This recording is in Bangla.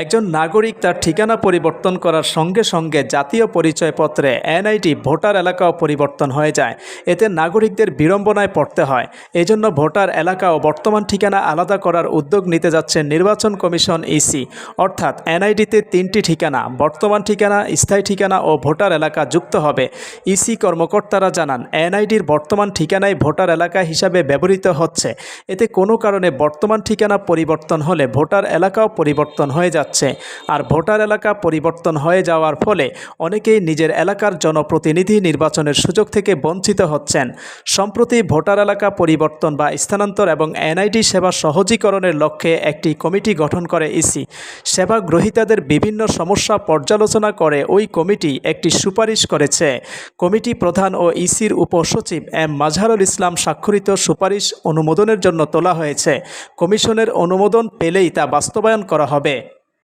একজন নাগরিক তার ঠিকানা পরিবর্তন করার সঙ্গে সঙ্গে জাতীয় পরিচয়পত্রে এনআইডি, ভোটার এলাকাও পরিবর্তন হয়ে যায়। এতে নাগরিকদের বিড়ম্বনায় পড়তে হয়। এজন্য ভোটার এলাকা ও বর্তমান ঠিকানা আলাদা করার উদ্যোগ নিতে যাচ্ছে নির্বাচন কমিশন ইসি। অর্থাৎ এনআইডিতে তিনটি ঠিকানা, বর্তমান ঠিকানা, স্থায়ী ঠিকানা ও ভোটার এলাকা যুক্ত হবে। ইসি কর্মকর্তারা জানান, এনআইডির বর্তমান ঠিকানায় ভোটার এলাকা হিসাবে ব্যবহৃত হচ্ছে। এতে কোনো কারণে বর্তমান ঠিকানা পরিবর্তন হলে ভোটার এলাকাও পরিবর্তন হয়ে যাচ্ছে। আর ভোটার এলাকা পরিবর্তন হয়ে যাওয়ার ফলে অনেকেই নিজের এলাকার জনপ্রতিনিধি নির্বাচনের সুযোগ থেকে বঞ্চিত হচ্ছেন। সম্প্রতি ভোটার এলাকা পরিবর্তন বা স্থানান্তর এবং এনআইডি সেবা সহজীকরণের লক্ষ্যে একটি কমিটি গঠন করে ইসি। সেবা গ্রহীতাদের বিভিন্ন সমস্যা পর্যালোচনা করে ওই কমিটি একটি সুপারিশ করেছে। কমিটি প্রধান ও ইসির উপসচিব এম মাজহারুল ইসলাম স্বাক্ষরিত সুপারিশ অনুমোদনের জন্য তোলা হয়েছে। কমিশনের অনুমোদন পেলেই তা বাস্তবায়ন করা হবে।